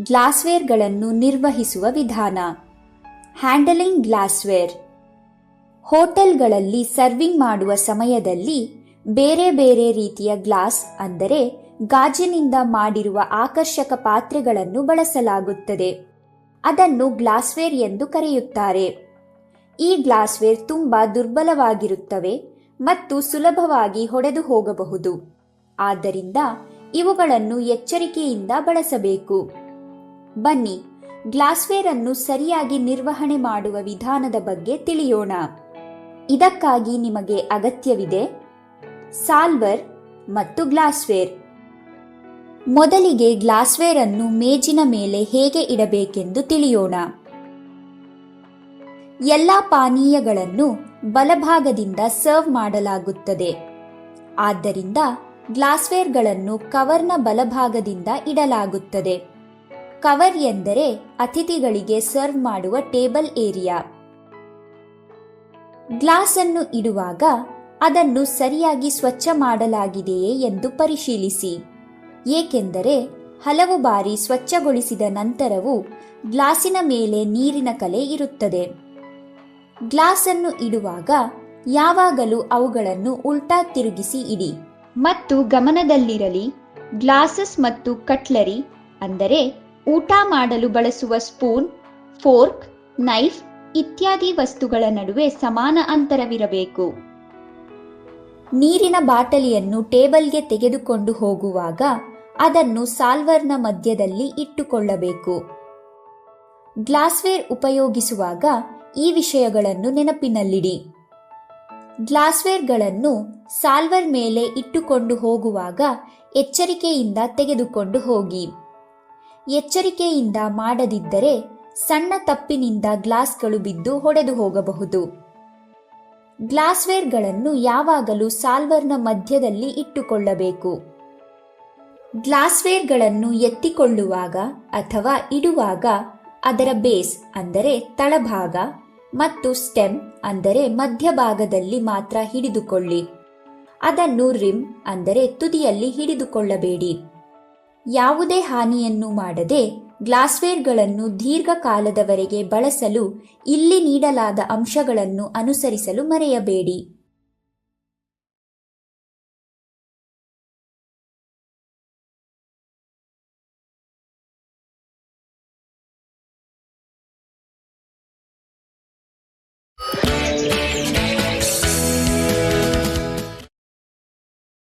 ಗ್ಲಾಸ್ವೇರ್ಗಳನ್ನು ನಿರ್ವಹಿಸುವ ವಿಧಾನ. Handling glassware. ಹೋಟೆಲ್ಗಳಲ್ಲಿ ಸರ್ವಿಂಗ್ ಮಾಡುವ ಸಮಯದಲ್ಲಿ ಬೇರೆ ಬೇರೆ ರೀತಿಯ ಗ್ಲಾಸ್ ಅಂದರೆ ಗಾಜಿನಿಂದ ಮಾಡಿರುವ ಆಕರ್ಷಕ ಪಾತ್ರೆಗಳನ್ನು ಬಳಸಲಾಗುತ್ತದೆ. ಅದನ್ನು ಗ್ಲಾಸ್ವೇರ್ ಎಂದು ಕರೆಯುತ್ತಾರೆ. ಈ ಗ್ಲಾಸ್ವೇರ್ ತುಂಬಾ ದುರ್ಬಲವಾಗಿರುತ್ತವೆ ಮತ್ತು ಸುಲಭವಾಗಿ ಹೊಡೆದು ಹೋಗಬಹುದು. ಆದ್ದರಿಂದ ಇವುಗಳನ್ನು ಎಚ್ಚರಿಕೆಯಿಂದ ಬಳಸಬೇಕು. ಬನ್ನಿ ಗ್ಲಾಸ್ವೇರ್ ಅನ್ನು ಸರಿಯಾಗಿ ನಿರ್ವಹಣೆ ಮಾಡುವ ವಿಧಾನದ ಬಗ್ಗೆ ತಿಳಿಯೋಣ. ಇದಕ್ಕಾಗಿ ನಿಮಗೆ ಅಗತ್ಯವಿದೆ ಸಾಲ್ವರ್ ಮತ್ತು ಗ್ಲಾಸ್ವೇರ್. ಮೊದಲಿಗೆ ಗ್ಲಾಸ್ವೇರ್ ಅನ್ನು ಮೇಜಿನ ಮೇಲೆ ಹೇಗೆ ಇಡಬೇಕೆಂದು ತಿಳಿಯೋಣ. ಎಲ್ಲ ಪಾನೀಯಗಳನ್ನು ಬಲಭಾಗದಿಂದ ಸರ್ವ್ ಮಾಡಲಾಗುತ್ತದೆ. ಆದ್ದರಿಂದ ಗ್ಲಾಸ್ವೇರ್ಗಳನ್ನು ಕವರ್ನ ಬಲಭಾಗದಿಂದ ಇಡಲಾಗುತ್ತದೆ. ಕವರ್ ಎಂದರೆ ಅತಿಥಿಗಳಿಗೆ ಸರ್ವ್ ಮಾಡುವ ಟೇಬಲ್ ಏರಿಯಾ. ಗ್ಲಾಸ್ ಅನ್ನು ಇಡುವಾಗ ಅದನ್ನು ಸರಿಯಾಗಿ ಸ್ವಚ್ಛ ಮಾಡಲಾಗಿದೆಯೇ ಎಂದು ಪರಿಶೀಲಿಸಿ. ಏಕೆಂದರೆ ಹಲವು ಬಾರಿ ಸ್ವಚ್ಛಗೊಳಿಸಿದ ನಂತರವೂ ಗ್ಲಾಸಿನ ಮೇಲೆ ನೀರಿನ ಕಲೆ ಇರುತ್ತದೆ. ಗ್ಲಾಸ್ ಅನ್ನು ಇಡುವಾಗ ಯಾವಾಗಲೂ ಅವುಗಳನ್ನು ಉಲ್ಟಾ ತಿರುಗಿಸಿ ಇಡಿ. ಮತ್ತು ಗಮನದಲ್ಲಿರಲಿ, ಗ್ಲಾಸಸ್ ಮತ್ತು ಕಟ್ಲರಿ ಅಂದರೆ ಊಟ ಮಾಡಲು ಬಳಸುವ ಸ್ಪೂನ್, ಫೋರ್ಕ್, ನೈಫ್ ಇತ್ಯಾದಿ ವಸ್ತುಗಳ ನಡುವೆ ಸಮಾನ ಅಂತರವಿರಬೇಕು. ನೀರಿನ ಬಾಟಲಿಯನ್ನು ಟೇಬಲ್ಗೆ ತೆಗೆದುಕೊಂಡು ಹೋಗುವಾಗ ಅದನ್ನು ಸಾಲ್ವರ್ನ ಮಧ್ಯದಲ್ಲಿ ಇಟ್ಟುಕೊಳ್ಳಬೇಕು. ಗ್ಲಾಸ್ವೇರ್ ಉಪಯೋಗಿಸುವಾಗ ಈ ವಿಷಯಗಳನ್ನು ನೆನಪಿನಲ್ಲಿಡಿ. ಗ್ಲಾಸ್ವೇರ್ಗಳನ್ನು ಸಾಲ್ವರ್ ಮೇಲೆ ಇಟ್ಟುಕೊಂಡು ಹೋಗುವಾಗ ಎಚ್ಚರಿಕೆಯಿಂದ ತೆಗೆದುಕೊಂಡು ಹೋಗಿ. ಎಚ್ಚರಿಕೆಯಿಂದ ಮಾಡದಿದ್ದರೆ ಸಣ್ಣ ತಪ್ಪಿನಿಂದ ಗ್ಲಾಸ್ಗಳು ಬಿದ್ದು ಹೊಡೆದು ಹೋಗಬಹುದು. ಗ್ಲಾಸ್ವೇರ್ಗಳನ್ನು ಯಾವಾಗಲೂ ಸಾಲ್ವರ್ನ ಮಧ್ಯದಲ್ಲಿ ಇಟ್ಟುಕೊಳ್ಳಬೇಕು. ಗ್ಲಾಸ್ವೇರ್ಗಳನ್ನು ಎತ್ತಿಕೊಳ್ಳುವಾಗ ಅಥವಾ ಇಡುವಾಗ ಅದರ ಬೇಸ್ ಅಂದರೆ ತಳಭಾಗ ಮತ್ತು ಸ್ಟೆಮ್ ಅಂದರೆ ಮಧ್ಯಭಾಗದಲ್ಲಿ ಮಾತ್ರ ಹಿಡಿದುಕೊಳ್ಳಿ. ಅದನ್ನು ರಿಮ್ ಅಂದರೆ ತುದಿಯಲ್ಲಿ ಹಿಡಿದುಕೊಳ್ಳಬೇಡಿ. ಯಾವುದೇ ಹಾನಿಯನ್ನು ಮಾಡದೆ ಗ್ಲಾಸ್ವೇರ್ಗಳನ್ನು ದೀರ್ಘಕಾಲದವರೆಗೆ ಬಳಸಲು ಇಲ್ಲಿ ನೀಡಲಾದ ಅಂಶಗಳನ್ನು ಅನುಸರಿಸಲು ಮರೆಯಬೇಡಿ.